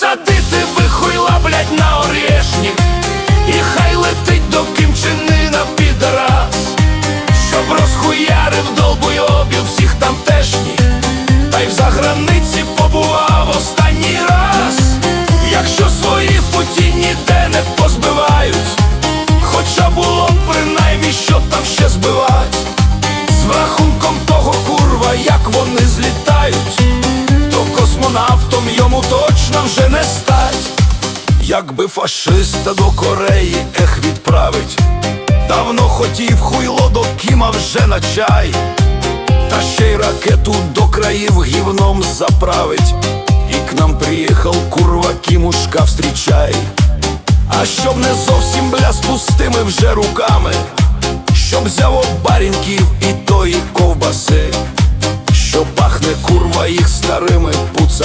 посадити вихуйла, блять, на орєшнік І хай летить до кімчинина підраз, щоб розхуярив долбойобів всіх тамтешніх, та й в заграниці побував останній раз, якщо свої путі ніде не позбивають, хоча було б принаймні, що там ще збивать, з рахунком того курва, як вони злітають космонавтом йому точно вже не стать. Якби фашиста до Кореї ех відправить, давно хотів хуйло до Кіма вже на чай, та ще й ракету до країв гівном заправить. І к нам приїхав курва Кімушка встрічай. А щоб не зовсім бля з пустими вже руками, щоб взяв барінків курва їх старими пуцами.